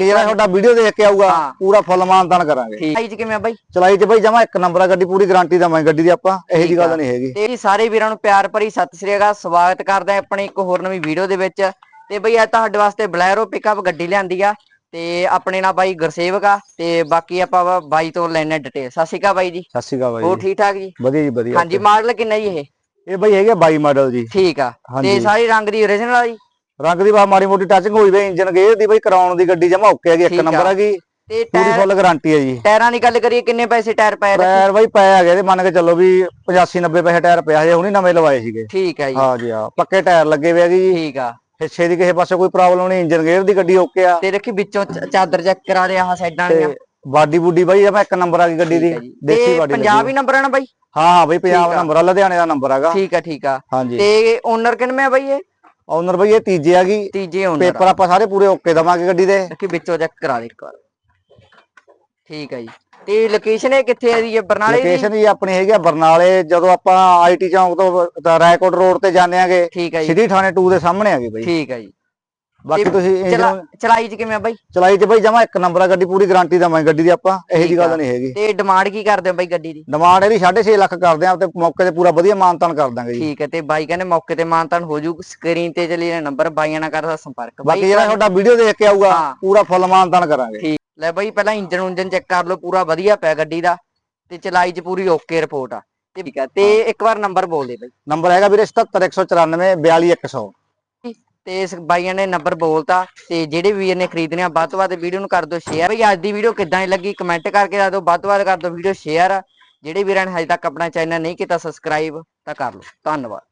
ਬਾਕੀ ਜਿਹੜਾ ਤੁਹਾਡਾ ਵੀਡੀਓ ਦੇਖ ਕੇ ਆਊਗਾ। ਪੂਰਾ ਫੁੱਲ ਮਾਨਤਾਨ ਕਰਾਂਗੇ। ਹੈ ਜੀ ਕਿਵੇਂ ਆ ਬਾਈ? ਚਲਾਈ ਚ ਬਾਈ ਜਮਾ ਇੱਕ ਨੰਬਰ ਆ ਗੱਡੀ ਪੂਰੀ ਗਾਰੰਟੀ ਦਵਾਂਗੇ ਗੱਡੀ ਦੀ ਆਪਾਂ ਇਹੋ ਜੀ। ਗੱਲ ਨਹੀਂ ਹੈਗੀ। ਤੇ ਸਾਰੇ ਵੀਰਾਂ ਨੂੰ ਪਿਆਰ ਭਰੀ ਸਤਿ ਸ੍ਰੀ ਅਕਾਲ ਸਵਾਗਤ ਕਰਦੇ ਆ ਆਪਣੀ ਇੱਕ ਹੋਰ ਨਵੀਂ ਵੀਡੀਓ ਦੇ ਵਿੱਚ। ਤੇ ਬਈ ਅੱਜ ਤੁਹਾਡੇ ਵਾਸਤੇ ਬਲੈਰੋ ਪਿਕਅਪ ਗੱਡੀ ਲਿਆਂਦੀ ਆ ਤੇ ਆਪਣੇ ਨਾਲ ਬਾਈ ਗੁਰਸੇਵਕ ਆ ਤੇ ਬਾਕੀ ਆਪਾਂ ਬਾਈ ਤੋਂ ਲੈਣੇ ਡਿਟੇਲ ਸਤਿ ਸ਼੍ਰੀ ਅਕਾਲ ਬਾਈ ਜੀ। ਸਤਿ ਸ਼੍ਰੀ ਅਕਾਲ ਹੋਰ ਬਾਈ ਜੀ। ਠੀਕ ਠਾਕ ਜੀ? ਵਧੀਆ ਜੀ ਵਧੀਆ। ਹਾਂਜੀ ਮਾਡਲ ਕਿੰਨਾ ਜੀ ਇਹ? ਇਹ ਬਾਈ ਹੈਗੇ 22 ਮਾਡਲ ਜੀ। ਠੀਕ ਆ। ਤੇ ਸਾਰੀ ਰੰਗ ਦੀ origignal ਆ ਜੀ? ਰੰਗ ਦੀ ਬਾ ਮਾੜੀ ਮੋਟੀ ਟੱਚਿੰਗ ਹੋਈ ਬਈ ਇੰਜਨ ਗੇਅਰ ਦੀ ਬਈ ਕਰਾਉਣ ਦੀ ਗੱਡੀ ਜਮਾ ਓਕੇ ਹੈਗੀ ਇੱਕ ਠੀਕ ਆ। ਨੰਬਰ ਹੈਗੀ ਤੇ ਪੂਰੀ ਟਾਇਰ ਫੁੱਲ ਗਾਰੰਟੀ ਹੈ ਜੀ। ਟਾਇਰਾਂ ਦੀ ਗੱਲ ਕਰੀਏ ਕਿੰਨੇ ਪੈਸੇ ਟਾਇਰ ਪਏ ਟਾਇਰ ਬਾਈ ਪਏ ਹੈਗੇ ਤੇ ਮੰਨ ਕੇ ਚੱਲੋ ਵੀ 85 90 ਪੈਸੇ ਟਾਇਰ ਪਿਆ ਹਜੇ ਹੁਣੀ ਨਵੇਂ ਲਵਾਏ ਸੀਗੇ। ਠੀਕ ਆ ਜੀ। ਹਾਂ ਜੀ ਹਾਂ। ਪੱਕੇ ਟਾਇਰ ਲੱਗੇ ਹੋਏ ਹੈਗੇ ਜੀ। ਠੀਕ ਆ। ਹਿੱਸੇ ਦੀ ਕਿਸੇ ਪਾਸੇ ਕੋਈ ਪ੍ਰੋਬਲਮ ਨਹੀਂ ਇੰਜਨ ਗੇਅਰ ਦੀ ਗੱਡੀ ਓਕੇ ਆ। ਤੇ ਦੇਖੀ ਵਿੱਚੋਂ ਚ- ਚਾਦਰ ਚੈੱਕ ਕਰਾ ਦੇ ਆਹ ਸਾਈਡਾਂ ਤੇ ਵਾਲੀਆਂ। ਬਾਡੀ ਬੁੱਡੀ ਬਾਈ ਜਮਾ ਇੱਕ ਨੰਬਰ ਆ ਗਈ ਗੱਡੀ ਦੀ। ਠੀਕ ਆ ਜੀ। ਦੇਸੀ ਤੇ ਬਾਡੀ ਪੰਜਾਬ ਹੀ ਨੰਬਰ ਆ ਨਾ ਬਾਈ? ਹਾਂ ਹਾਂ ਬਾਈ ਪੰਜਾਬ ਠੀਕ ਆ। ਨੰਬਰ ਆ ਲੁਧਿਆਣੇ ਦਾ ਨੰਬਰ ਹੈਗਾ। ਠੀਕ ਆ ਠੀਕ ਆ। ਹਾਂਜੀ ਤੇ ਓਨਰ ਕਿੰਨੇ ਆ ਬਾਈ ਇਹ? ਓਨਰ ਬਾਈ ਇਹ ਤੀਜੇ ਆ ਗਈ। ਤੀਜੇ ਓਨਰ ਪੇਪਰ ਆਪਾਂ ਸਾਰੇ ਪੂਰੇ ਓਕੇ ਦਵਾਂਗੇ ਗੱਡੀ ਦੇ। ਦੇਖੀ ਵਿੱਚੋਂ ਚੈੱਕ ਕਰਾ ਦੇ ਇੱਕ ਵਾਰ। ਠੀਕ ਹੈ ਜੀ। ਤੇ ਲੋਕੇਸ਼ਨ ਇਹ ਕਿੱਥੇ ਹੈ ਜੀ? ਇਹ ਬਰਨਾਲੇ ਦੀ? ਲੋਕੇਸ਼ਨ ਜੀ ਆਪਣੀ ਹੈਗੀ ਆ ਬਰਨਾਲੇ ਜਦੋਂ ਆਪਾਂ ਆਈਟੀ ਚੌਂਕ ਤੋਂ ਰਾਏਕੋਟ ਰੋਡ ਤੇ ਜਾਂਦੇ ਆਂਗੇ। ਠੀਕ ਹੈ ਜੀ। ਸਿਟੀ ਥਾਣੇ 2 ਦੇ ਸਾਹਮਣੇ ਆਗੇ ਬਾਈ। ਠੀਕ ਹੈ ਜੀ। ਬਾਕੀ ਤੇ ਤੁਸੀਂ ਚਲਾ ਚਲਾਈ ਚ ਕਿਵੇਂ ਆ ਬਾਈ? ਚਲਾਈ ਚ ਬਾਈ ਜਮਾ ਇੱਕ ਨੰਬਰ ਆ ਗੱਡੀ ਪੂਰੀ ਗਾਰੰਟੀ ਦਵਾਂਗੇ ਗੱਡੀ ਦੀ ਆਪਾਂ ਇਹੋ ਜੀ ਗੱਲ। ਨਹੀਂ ਹੈਗੀ। ਤੇ ਡਿਮਾਂਡ ਕੀ ਕਰਦੇ ਹੋ ਬਾਈ ਗੱਡੀ ਦੀ? ਡਿਮਾਂਡ ਇਹਦੀ 6.5 ਲੱਖ ਕਰਦੇ ਆ ਤੇ ਮੌਕੇ ਤੇ ਪੂਰਾ ਵਧੀਆ ਮਾਨਤਾਨ ਕਰ ਦਾਂਗੇ ਜੀ। ਠੀਕ ਹੈ ਤੇ ਬਾਈ ਕਹਿੰਦੇ ਮੌਕੇ ਤੇ ਮਾਨਤਾਨ ਹੋ ਜੂ ਸਕਰੀਨ ਤੇ ਚੱਲੀ ਇਹ ਨੰਬਰ ਬਾਈਆਂ ਨਾਲ ਕਰਦਾ ਸੰਪਰਕ। ਬਾਕੀ ਜਿਹੜਾ ਤੁਹਾਡਾ ਵੀਡੀਓ ਦੇਖ ਕੇ ਆਊਗਾ ਹਾਂ। ਪੂਰਾ ਫੁੱਲ ਮਾਨਤਾਨ ਕਰਾਂਗੇ। ਠੀਕ। ਲੈ ਬਾਈ ਪਹਿਲਾਂ ਇੰਜਨ ਉਂਜਨ ਚੈੱਕ ਕਰ ਲਓ ਪੂਰਾ ਵਧੀਆ ਪਿਆ ਗੱਡੀ ਦਾ ਤੇ ਚਲਾਈ ਚ ਪੂਰੀ ਓਕੇ ਰਿਪੋਰਟ ਆ। ਤੇ ਠੀਕ ਆ ਤੇ ਇੱਕ ਵਾਰ ਨੰਬਰ ਬੋਲ ਦੇ ਬਾਈ। ਨੰਬਰ ਹੈਗਾ ਵੀਰੇ 77194 42100 ਤੇ ਇਸ ਬਾਈਆਂ ਨੇ ਨੰਬਰ ਬੋਲਤਾ ਤੇ ਜਿਹੜੇ ਵੀਰ ਨੇ ਖਰੀਦਣੇ ਆ, ਵੱਧ ਤੋਂ ਵੱਧ ਵੀਡੀਓ ਨੂੰ ਕਰ ਦਿਓ ਸ਼ੇਅਰ ਬਈ ਅੱਜ ਦੀ ਵੀਡੀਓ ਕਿੱਦਾਂ ਦੀ ਲੱਗੀ? ਕਮੈਂਟ ਕਰਕੇ ਦੱਸ ਦਿਓ। ਵੱਧ ਤੋਂ ਵੱਧ ਕਰ ਦਿਓ ਵੀਡੀਓ ਸ਼ੇਅਰ ਜਿਹੜੇ ਵੀਰਾਂ ਨੇ ਹਜੇ ਤੱਕ ਆਪਣਾ ਚੈਨਲ ਨਹੀਂ ਕੀਤਾ ਸਬਸਕ੍ਰਾਈਬ ਤਾਂ ਕਰ ਲਓ। ਧੰਨਵਾਦ।